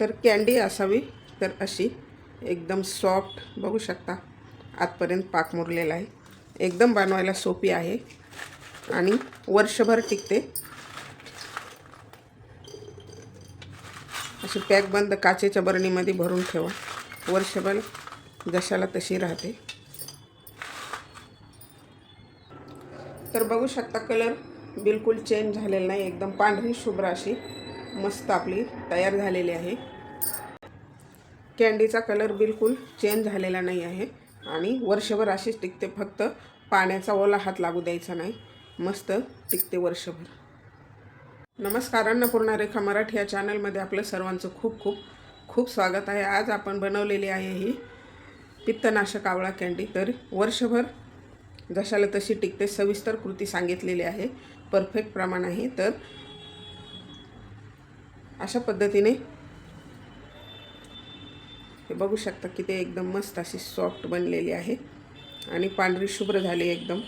तर कँडी असावी तर अशी. एकदम सॉफ्ट बघू शकता. आतपर्यंत पाक मुरलेला आहे. एकदम बनवायला सोपी आहे. आणि वर्षभर टिकते. अशी पॅक बंद काचेच्या बरणीमध्ये भरून ठेवा. वर्षभर जशाला तशी राहते. तर बघू शकता कलर बिलकुल चेंज झालेला नाही. एकदम पांढरी शुभ्र अशी. मस्त आपली तयार झालेली आहे. कॅन्डीचा कलर बिलकुल चेंज झालेला नाही आहे आणि वर्षभर अशीच टिकते फक्त पाण्याचा ओला हात लागू द्यायचा नाही. मस्त टिकते वर्षभर. नमस्कार अन्नपूर्णा रेखा मराठी या चॅनलमध्ये आपलं सर्वांचं खूप खूप खूप स्वागत आहे. आज आपण बनवलेली आहे ही पित्तनाशक आवळा कॅन्डी. तर वर्षभर जशाला तशी टिकते सविस्तर कृती सांगितलेली आहे. परफेक्ट प्रमाण आहे. तर अशा पद्धतीने. हे बघू शकता की ते एकदम मस्त अशी सॉफ्ट बनलेली आहे. आणि पांढरी शुभ्र झाली एकदम.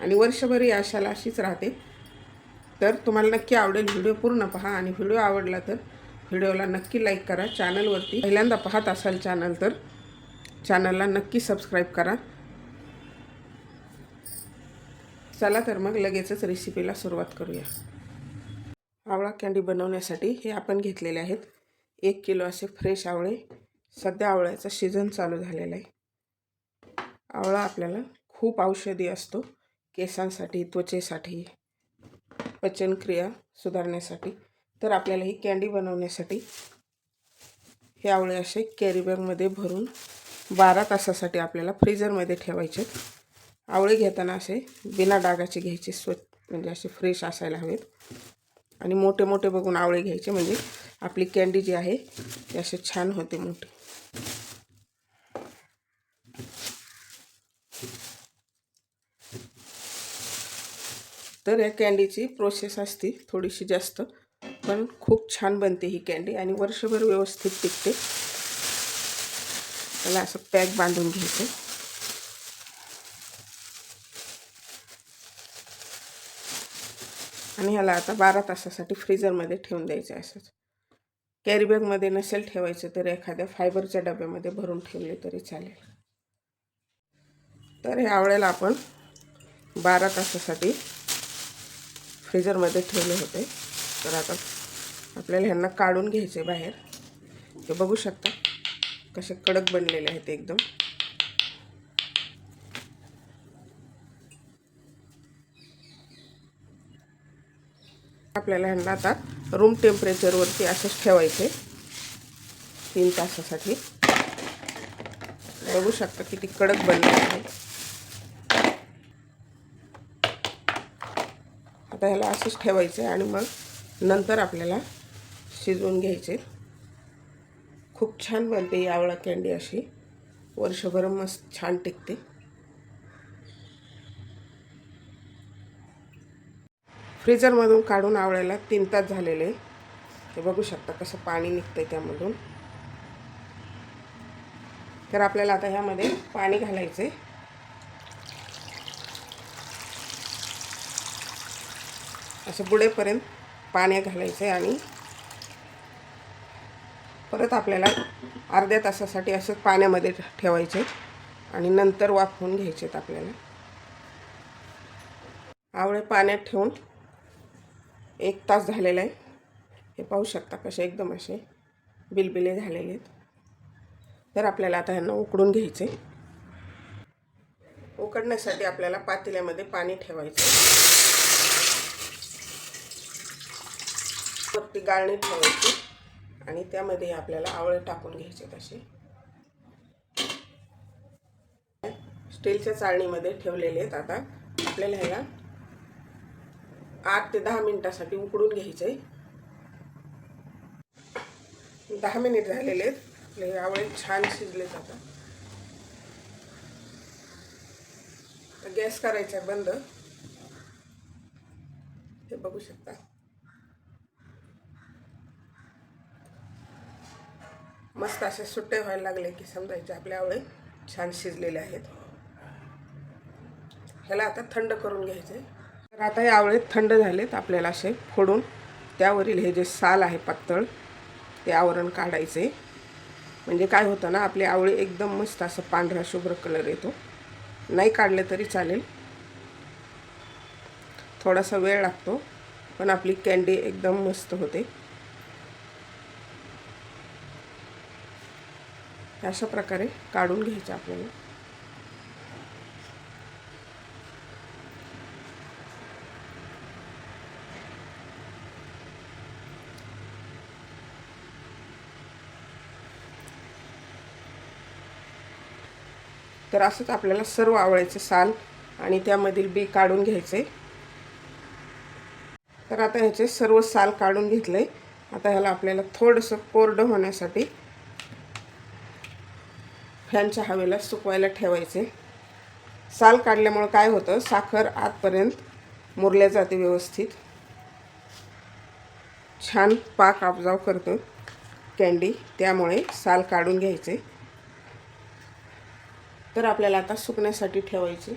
आणि वर्षभर ही आशाला अशीच राहते. तर तुम्हाला नक्की आवडेल व्हिडिओ पूर्ण पहा. आणि व्हिडिओ आवडला तर व्हिडिओला नक्की लाईक करा. चॅनलवरती पहिल्यांदा पाहत असाल चॅनल तर चॅनलला नक्की सबस्क्राईब करा. चला तर मग लगेचच रेसिपीला सुरुवात करूया. आवळा कँडी बनवण्यासाठी हे आपण घेतलेले आहेत. एक किलो असे फ्रेश आवळे. सध्या आवळ्याचा सीझन चालू झालेला आहे. आवळा आपल्याला खूप औषधी असतो. केसांसाठी त्वचेसाठी पचनक्रिया सुधारण्यासाठी. तर आपल्याला ही कँडी बनवण्यासाठी हे आवळे असे कॅरीबॅगमध्ये भरून बारा तासासाठी आपल्याला फ्रीजरमध्ये ठेवायचे आवळे घेताना असे बिना डागाचे घ्यायचे स्वच्छ म्हणजे असे फ्रेश असायला हवेत. आणि मोठे मोठे बघून आवळे घ्यायचे. म्हणजे आपली कँडी जी आहे ती असे छान होते मोठी. तर या कँडीची प्रोसेस असते थोडीशी जास्त पण खूप छान बनते ही कँडी आणि वर्षभर व्यवस्थित टिकते. त्याला असं पॅक बांधून घ्यायचं. आणि ह्याला आता बारा तासासाठी फ्रीजरमध्ये ठेवून द्यायचं असंच कॅरीबॅगमध्ये नसेल ठेवायचं तर एखाद्या फायबरच्या डब्यामध्ये भरून ठेवले तरी चालेल. तर हे आवळ्याला आपण बारा तासासाठी फ्रीजरमध्ये ठेवले होते. तर आता आपल्याला ह्यांना काढून घ्यायचे बाहेर. हे बघू शकता कसे कडक बनलेले आहेत एकदम. आपल्याला ह्यांना आता रूम टेम्परेचरवरती असंच ठेवायचे. तीन तासासाठी. बघू शकता किती कडक बनले आहे. आता ह्याला असंच ठेवायचं आणि मग नंतर आपल्याला शिजवून घ्यायचे. खूप छान बनते यावळा कँडी अशी. वर्षभर मस्त छान टिकते. फ्रीजरमधून काढून आवळ्याला तीन तास झालेले हे बघू शकता कसं पाणी निघतं आहे त्यामधून. तर आपल्याला आता ह्यामध्ये पाणी घालायचे असं बुडेपर्यंत पाणी घालायचं आणि परत आपल्याला अर्ध्या तासासाठी असं पाण्यामध्ये ठेवायचे आणि नंतर वाफवून घ्यायचेत आपल्याला. आवळे पाण्यात ठेवून एक तास झालेला आहे. हे पाहू शकता कसे एकदम असे बिलबिले झालेले आहेत. तर आपल्याला आता ह्यांना उकडून घ्यायचे. उकडण्यासाठी आपल्याला पातेल्यामध्ये पाणी ठेवायचं वरती गाळणी ठेवायची आणि त्यामध्ये आपल्याला आवळे टाकून घ्यायचे तसे. स्टीलच्या चाळणीमध्ये ठेवलेले आहेत आता. आपल्याला ह्याला आठ ते दहा मिनिटासाठी उकडून घ्यायचे. दहा मिनिट झालेले आहेत. आपले आवळे छान शिजले आता. गॅस करायचा बंद. हे बघू शकता. मस्त असे सुट्टे व्हायला लागले की समजायचे आपले आवळे छान शिजलेले आहेत. ह्याला आता थंड करून घ्यायचे. तर आता या आवळेत थंड झालेत आपल्याला असे फोडून. त्यावरील हे जे साल आहे पातळ ते आवरण काढायचे. म्हणजे काय होतं ना आपले आवळे एकदम मस्त असं पांढरा शुभ्र कलर येतो. नाही काढले तरी चालेल. थोडासा वेळ लागतो पण आपली कॅन्डी एकदम मस्त होते. अशा प्रकारे काढून घ्यायचं आपल्याला. तर असंच आपल्याला सर्व आवळ्याचे साल आणि त्यामधील बी काढून घ्यायचे. तर आता ह्याचे सर्व साल काढून घेतले आता ह्याला आपल्याला थोडंसं कोरडं होण्यासाठी फॅनच्या हवेला सुकवायला ठेवायचे. साल काढल्यामुळं काय होतं? साखर आतपर्यंत मुरल्या जाते व्यवस्थित. छान पाक आपजाव करतो कॅन्डी त्यामुळे साल काढून घ्यायचे. तर आपल्याला आता सुकण्यासाठी ठेवायची.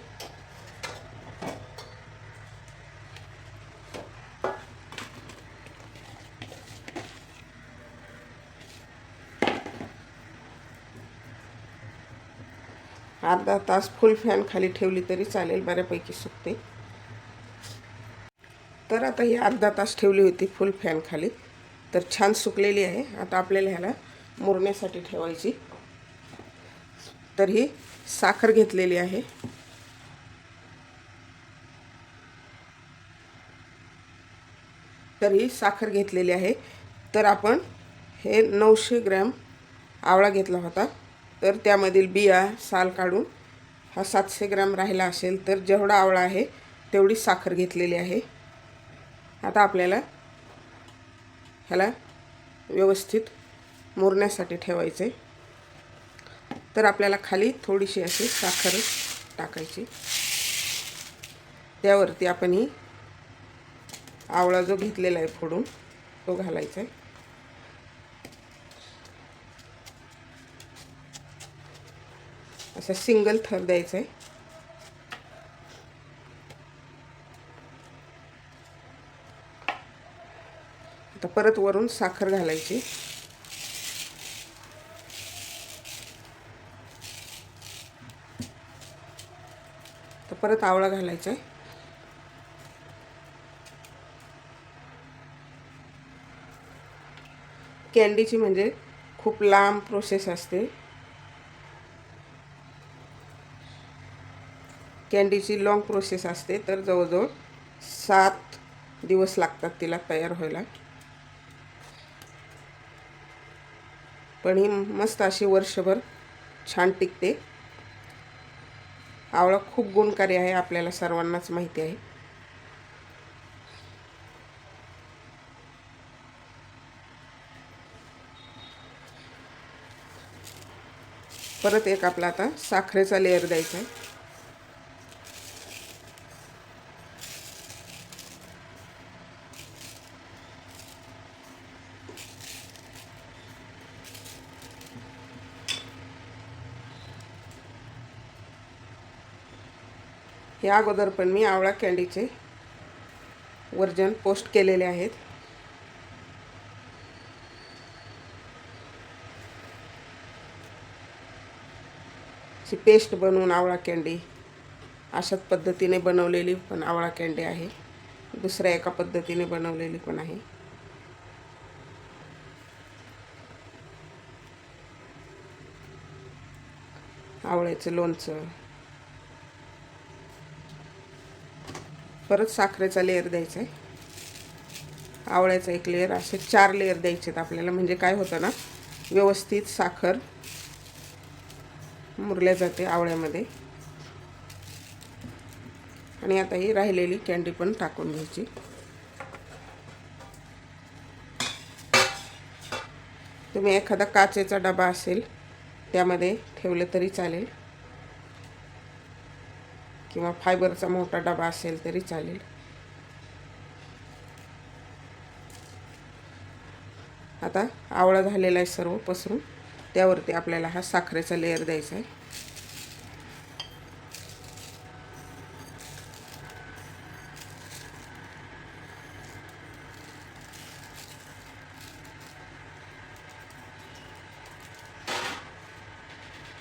अर्धा तास फुल फॅन खाली ठेवली तरी चालेल बऱ्यापैकी सुकते. तर आता ही अर्धा तास ठेवली होती फुल फॅन खाली. तर छान सुकलेली आहे. आता आपल्याला ह्याला मुरण्यासाठी ठेवायची. तर ही साखर घेतलेली आहे. तर ही साखर घेतलेली आहे. तर आपण हे नऊशे ग्रॅम आवळा घेतला होता. तर त्यामधील बिया साल काढून हा सातशे ग्रॅम राहिला असेल तर जेवढा आवळा आहे तेवढी साखर घेतलेली आहे. आता आपल्याला ह्याला व्यवस्थित मुरण्यासाठी ठेवायचे तर आपल्याला खाली थोडीशी अशी साखर टाकायची. त्यावरती आपण ही आवळा जो घेतलेला आहे फोडून तो घालायचा आहे. असं सिंगल थर द्यायचा आहे. आता परत वरून साखर घालायची. परत आवळा घालायचा आहे. कॅन्डीची म्हणजे खूप लांब प्रोसेस असते. कॅन्डीची लाँग प्रोसेस असते तर जवळजवळ सात दिवस लागतात तिला तयार व्हायला. पण ही मस्त अशी वर्षभर छान टिकते. आवळा खूप गुणकारी आहे आपल्याला सर्वांनाच माहिती आहे. परत एक आपला आता साखरेचा लेअर द्यायचा आहे. या अगोदर पण मी आवळा कॅन्डीचे वर्जन पोस्ट केलेले आहेत. ची पेस्ट बनवून आवळा कॅन्डी अशाच पद्धतीने बनवलेली पण आवळा कॅन्डी आहे. दुसऱ्या एका पद्धतीने बनवलेली पण आहे. आवळ्याचं लोणचं. परत साखरेचा लेअर द्यायचा आहे आवळ्याचा एक लेअर असे चार लेअर द्यायचे आहेत आपल्याला. म्हणजे काय होतं ना व्यवस्थित साखर मुरल्या जाते आवळ्यामध्ये. आणि आता ही राहिलेली कॅन्डी पण टाकून घ्यायची. तुम्ही एखादा काचेचा डबा असेल त्यामध्ये ठेवलं तरी चालेल. किंवा फायबरचा मोठा डबा असेल तरी चालेल. आता आवळा झालेला आहे सर्व पसरून. त्यावरती आपल्याला हा साखरेचा लेअर द्यायचा आहे.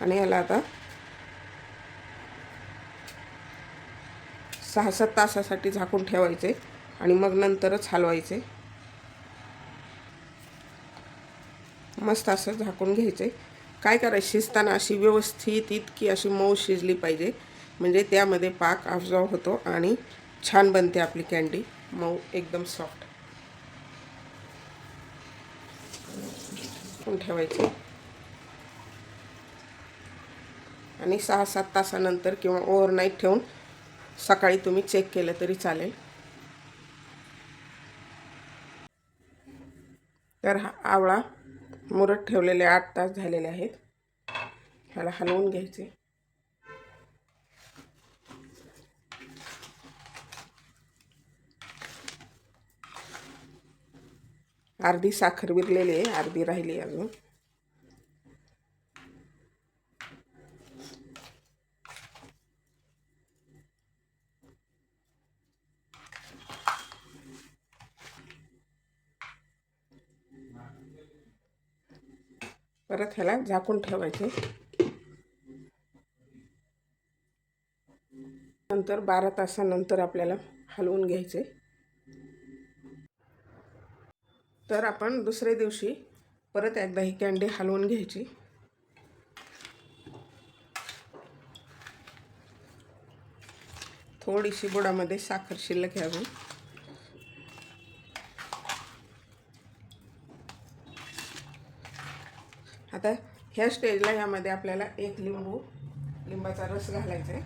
आणि याला आता सहा सात तासासाठी झाकून ठेवायचे आणि मग नंतरच हलवायचे. मस्त असं झाकून घ्यायचे. काय करायचं? शिजताना अशी व्यवस्थित इतकी अशी मऊ शिजली पाहिजे. म्हणजे त्यामध्ये पाक अब्झॉर्व होतो आणि छान बनते आपली कँडी. मऊ एकदम सॉफ्ट. झाकून ठेवायचे. आणि सहा सात तासानंतर किंवा ओव्हरनाईट ठेवून सकाळी तुम्ही चेक केलं तरी चालेल. तर हा आवळा मुरत ठेवलेले आठ तास झालेले आहेत. ह्याला हलवून घ्यायचे. अर्धी साखर विरलेली आहे अर्धी राहिली अजून. परत ह्याला झाकून ठेवायचे. नंतर बारा तासानंतर आपल्याला हलवून घ्यायचे. तर आपण दुसऱ्या दिवशी परत एकदा ही कॅन्डी हलवून घ्यायची. थोडीशी बुडामध्ये साखर शिल्लक घ्यावी आता ह्या स्टेजला यामध्ये आपल्याला एक लिंबू लिंबाचा रस घालायचा आहे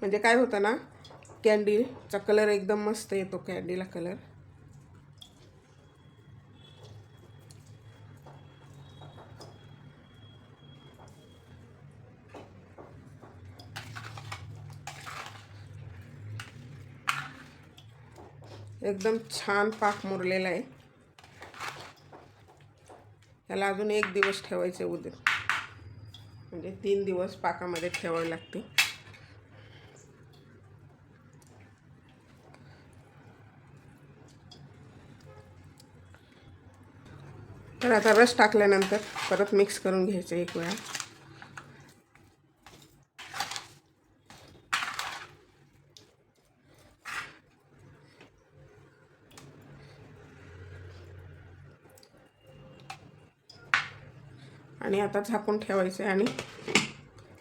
म्हणजे काय होतं ना कॅन्डीचा कलर एकदम मस्त येतो कॅन्डीला कलर. एकदम छान पाक मुरलेला आहे. त्याला अजून एक दिवस ठेवायचे उद्या. म्हणजे तीन दिवस पाकामध्ये ठेवावे लागते. तर आता रस टाकल्यानंतर परत मिक्स करून घ्यायचं एक वेळा. आणि आता झाकून ठेवायचे आणि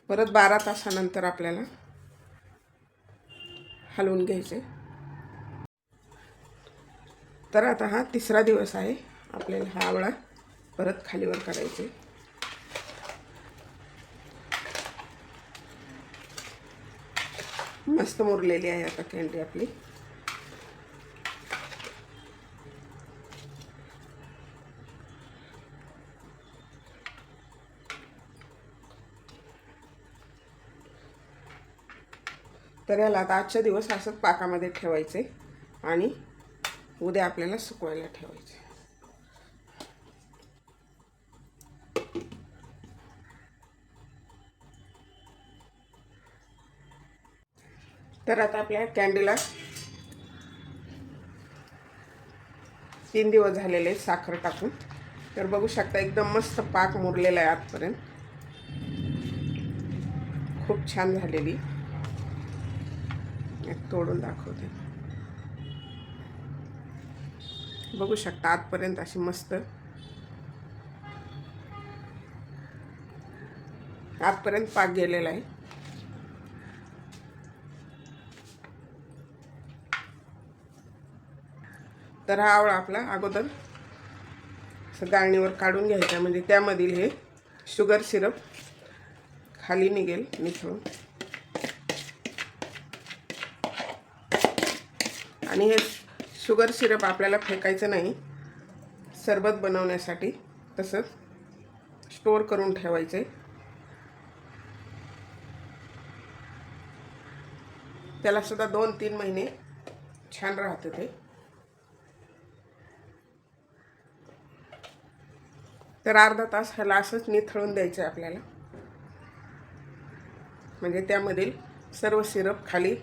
परत बारा तासानंतर आपल्याला हलवून घ्यायचे. तर आता हा तिसरा दिवस आहे. आपल्याला हा आवळा परत खालीवर करायचे. मस्त मुरलेली आहे आता कॅन्डी आपली. तर याला आता आजच्या दिवस असंच पाकामध्ये ठेवायचे आणि उद्या आपल्याला सुकवायला ठेवायचे. तर आता आपल्या कॅन्डीला तीन दिवस झालेले आहेत साखर टाकून. तर बघू शकता एकदम मस्त पाक मुरलेला आहे आजपर्यंत खूप छान झालेली. तोडून दाखवते. बघू शकता आजपर्यंत अशी मस्त. आजपर्यंत पाक गेलेला आहे. तर हा आवळा आपला अगोदर असं गाळणीवर काढून घ्यायचा. म्हणजे त्यामधील हे शुगर सिरप खाली निघेल मिसळून आणि हे शुगर सिरप आपल्याला फेकायचं नाही. सरबत बनवण्यासाठी तसंच स्टोअर करून ठेवायचे. त्याला सुद्धा दोन तीन महिने छान राहतं ते. तर अर्धा तास ह्याला असंच निथळून द्यायचं आहे आपल्याला. म्हणजे त्यामधील सर्व सिरप खाली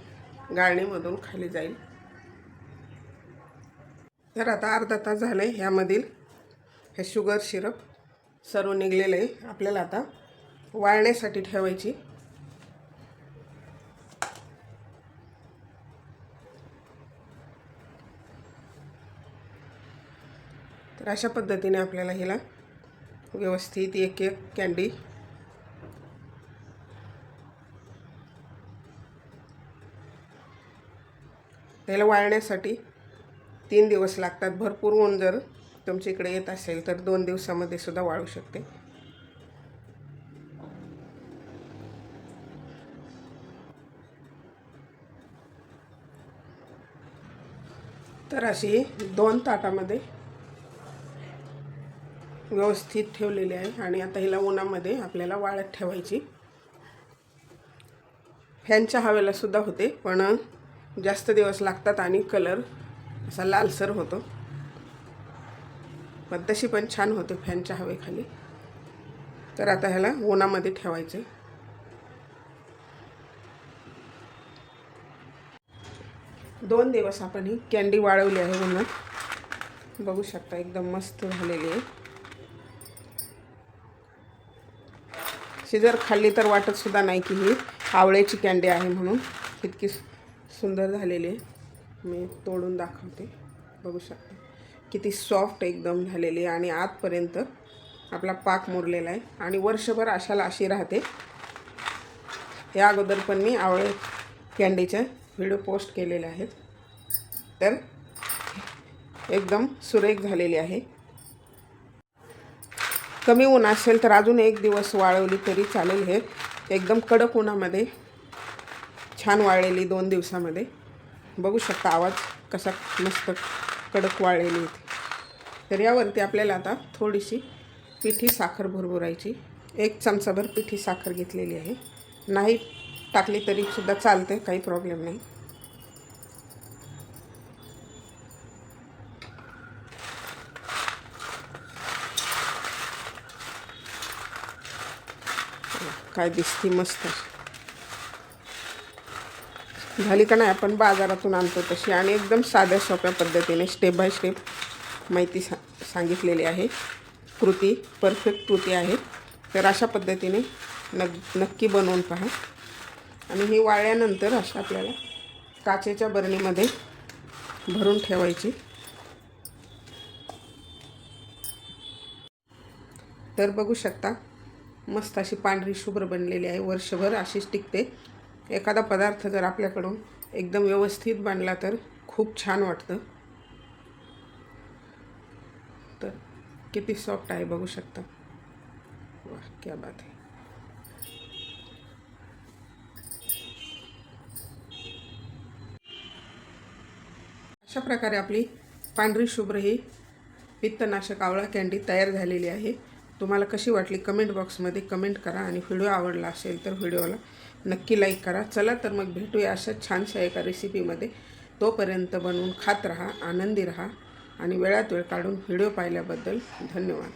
गाळणीमधून खाली जाईल. तर आता अर्धा तास झाले ह्यामधील. हे शुगर सिरप सर्व निघलेलं आहे. आपल्याला आता वाळण्यासाठी ठेवायची. तर अशा पद्धतीने आपल्याला हिला व्यवस्थित एक एक कॅन्डी त्याला वाळण्यासाठी तीन दिवस लागतात. भरपूर ऊन जर तुमच्या इकडे येत असेल तर दोन दिवसामध्ये सुद्धा वाळू शकते. तर अशी दोन ताटामध्ये व्यवस्थित ठेवलेली आहे आणि आता हिला उन्हामध्ये आपल्याला वाळत ठेवायची. फॅनच्या हवेला सुद्धा होते पण जास्त दिवस लागतात आणि कलर असा लालसर होतो. पण तशी पण छान होते फॅनच्या हवेखाली. तर आता ह्याला उन्हामध्ये ठेवायचे. दोन दिवस आपण ही कॅन्डी वाळवली आहे उन्हात. बघू शकता एकदम मस्त झालेली आहे. शिजर जर खाल्ली तर वाटत सुद्धा नाही की ही आवळ्याची कॅन्डी आहे म्हणून. इतकी सुंदर झालेली आहे. मी तोडून दाखवते. बघू शकता. किती सॉफ्ट एकदम झालेली आणि आतपर्यंत आपला पाक मुरलेला आहे. आणि वर्षभर अशाला अशी राहते. या अगोदर पण मी आवळे कॅन्डीचे व्हिडिओ पोस्ट केलेले आहेत. तर एकदम सुरेख झालेली आहे. कमी ऊन असेल तर अजून एक दिवस वाळवली तरी चालेल हे. एकदम कडक उन्हामध्ये छान वाळलेली दोन दिवसामध्ये. बघू शकता आवाज कसा मस्त कडक वाळलेली होती तर यावरती आपल्याला आता थोडीशी पिठी साखर भरभरायची. एक चमचाभर पिठी साखर घेतलेली आहे. नाही टाकली तरी सुद्धा चालते काही प्रॉब्लेम नाही. काय दिसती मस्त. झाली का नाही आपण बाजारातून आणतो तशी आणि एकदम साध्या सोप्या पद्धतीने स्टेप बाय स्टेप माहिती सा सांगितलेली आहे. कृती परफेक्ट कृती आहे. तर अशा पद्धतीने नग नक्की बनवून पहा. आणि ही वाळल्यानंतर अशा आपल्याला काचेच्या बरणीमध्ये भरून ठेवायची. तर बघू शकता मस्त अशी पांढरी शुभ्र बनलेली आहे. वर्षभर अशीच टिकते. एखादा पदार्थ जर आपल्याकडून एकदम व्यवस्थित बनला तर खूप छान वाटतं. तर किती सॉफ्ट आहे बघू शकता. वा क्या बात आहे. अशा प्रकारे आपली पांढरी शुभ्र ही पित्तनाशक आवळा कॅन्डी तयार झालेली आहे. तुम्हाला कशी वाटली? कमेंट बॉक्समध्ये कमेंट करा आणि व्हिडिओ आवडला असेल तर व्हिडिओला नक्की लाईक करा. चला तर मग भेटूया अशा छानशा एका रेसिपीमध्ये तोपर्यंत बनवून खात राहा आनंदी राहा आणि वेळात वेळ काढून व्हिडिओ पाहिल्याबद्दल धन्यवाद.